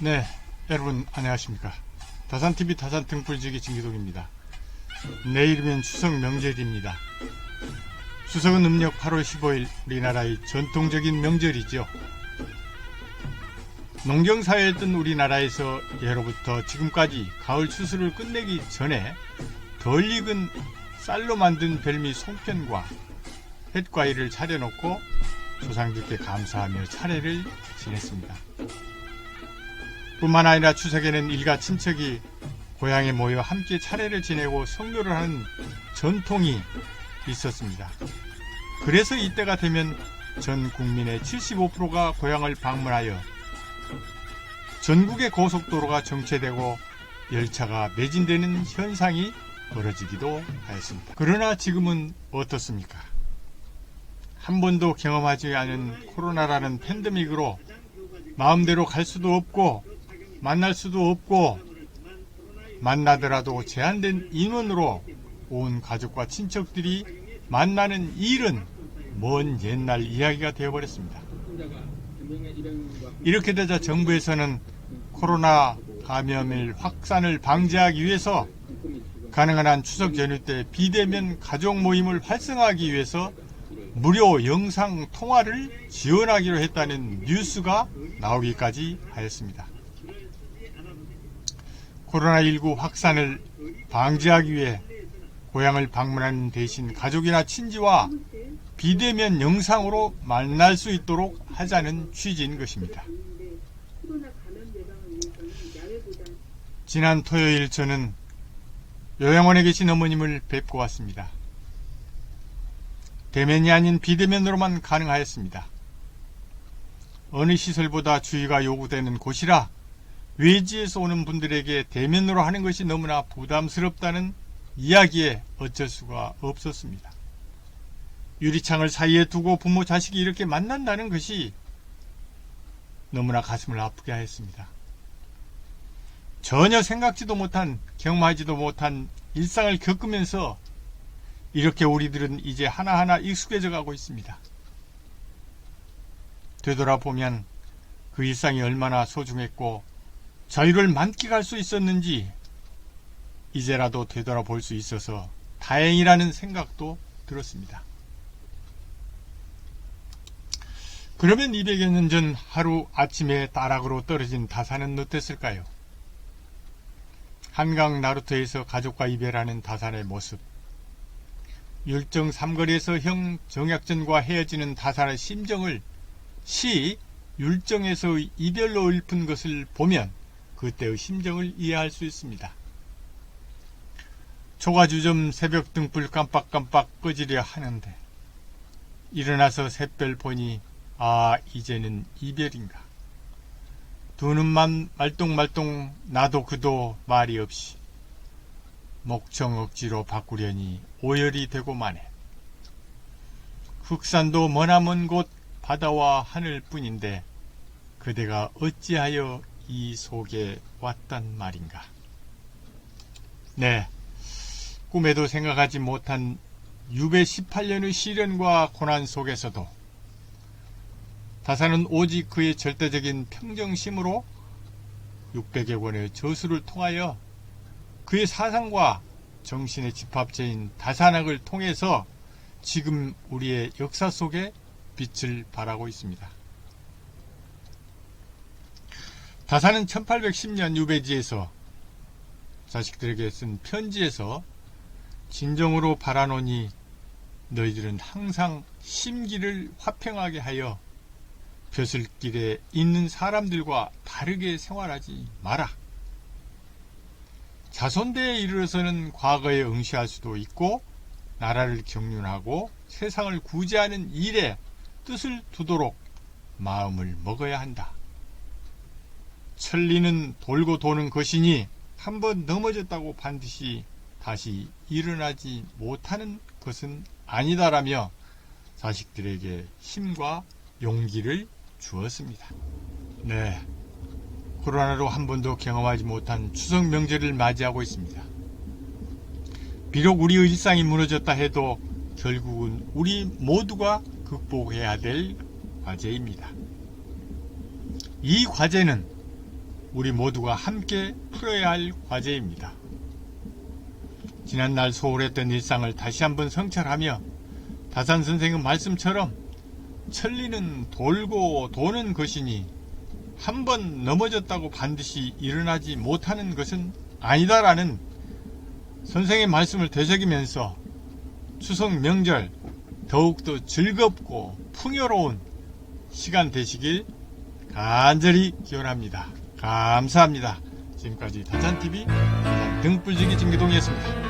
네, 여러분 안녕하십니까. 다산TV 다산 등불지기 진기동입니다. 내일이면 추석 명절입니다. 추석은 음력 8월 15일 우리나라의 전통적인 명절이죠. 농경사회였던 우리나라에서 예로부터 지금까지 가을 추수를 끝내기 전에 덜 익은 쌀로 만든 별미 송편과 햇과일을 차려놓고 조상들께 감사하며 차례를 지냈습니다. 뿐만 아니라 추석에는 일가 친척이 고향에 모여 함께 차례를 지내고 성묘를 하는 전통이 있었습니다. 그래서 이때가 되면 전 국민의 75%가 고향을 방문하여 전국의 고속도로가 정체되고 열차가 매진되는 현상이 벌어지기도 하였습니다. 그러나 지금은 어떻습니까? 한 번도 경험하지 않은 코로나라는 팬데믹으로 마음대로 갈 수도 없고 만날 수도 없고 만나더라도 제한된 인원으로 온 가족과 친척들이 만나는 일은 먼 옛날 이야기가 되어버렸습니다. 이렇게 되자 정부에서는 코로나 감염일 확산을 방지하기 위해서 가능한 한 추석 연휴 때 비대면 가족 모임을 활성화하기 위해서 무료 영상 통화를 지원하기로 했다는 뉴스가 나오기까지 하였습니다. 코로나19 확산을 방지하기 위해 고향을 방문하는 대신 가족이나 친지와 비대면 영상으로 만날 수 있도록 하자는 취지인 것입니다. 지난 토요일 저는 요양원에 계신 어머님을 뵙고 왔습니다. 대면이 아닌 비대면으로만 가능하였습니다. 어느 시설보다 주의가 요구되는 곳이라 외지에서 오는 분들에게 대면으로 하는 것이 너무나 부담스럽다는 이야기에 어쩔 수가 없었습니다. 유리창을 사이에 두고 부모 자식이 이렇게 만난다는 것이 너무나 가슴을 아프게 하였습니다. 전혀 생각지도 못한 경험하지도 못한 일상을 겪으면서 이렇게 우리들은 이제 하나하나 익숙해져 가고 있습니다. 되돌아보면 그 일상이 얼마나 소중했고 자유를 만끽할 수 있었는지 이제라도 되돌아볼 수 있어서 다행이라는 생각도 들었습니다. 그러면 200여 년 전 하루 아침에 따락으로 떨어진 다산은 어땠을까요? 한강 나루터에서 가족과 이별하는 다산의 모습, 율정 삼거리에서 형 정약전과 헤어지는 다산의 심정을 시 율정에서 이별로 읊은 것을 보면 그때의 심정을 이해할 수 있습니다. 초가주점 새벽 등불 깜빡깜빡 꺼지려 하는데 일어나서 샛별 보니 아 이제는 이별인가 두 눈만 말똥말똥 나도 그도 말이 없이 목청 억지로 바꾸려니 오열이 되고 마네 흑산도 머나먼 곳 바다와 하늘 뿐인데 그대가 어찌하여 이 속에 왔단 말인가. 네. 꿈에도 생각하지 못한 유배 18년의 시련과 고난 속에서도 다사는 오직 그의 절대적인 평정심으로 600여 권의 저수를 통하여 그의 사상과 정신의 집합체인 다산학을 통해서 지금 우리의 역사 속에 빛을 발하고 있습니다. 다사는 1810년 유배지에서 자식들에게 쓴 편지에서 진정으로 바라노니 너희들은 항상 심기를 화평하게 하여 벼슬길에 있는 사람들과 다르게 생활하지 마라. 자손대에 이르러서는 과거에 응시할 수도 있고 나라를 경륜하고 세상을 구제하는 일에 뜻을 두도록 마음을 먹어야 한다. 천리는 돌고 도는 것이니 한 번 넘어졌다고 반드시 다시 일어나지 못하는 것은 아니다라며 자식들에게 힘과 용기를 주었습니다. 네. 코로나로 한 번도 경험하지 못한 추석 명절을 맞이하고 있습니다. 비록 우리의 일상이 무너졌다 해도 결국은 우리 모두가 극복해야 될 과제입니다. 이 과제는 우리 모두가 함께 풀어야 할 과제입니다. 지난날 소홀했던 일상을 다시 한번 성찰하며 다산 선생의 말씀처럼 천리는 돌고 도는 것이니 한 번 넘어졌다고 반드시 일어나지 못하는 것은 아니다라는 선생의 말씀을 되새기면서 추석 명절 더욱더 즐겁고 풍요로운 시간 되시길 간절히 기원합니다. 감사합니다. 지금까지 다산TV 등불지기 진기동이었습니다.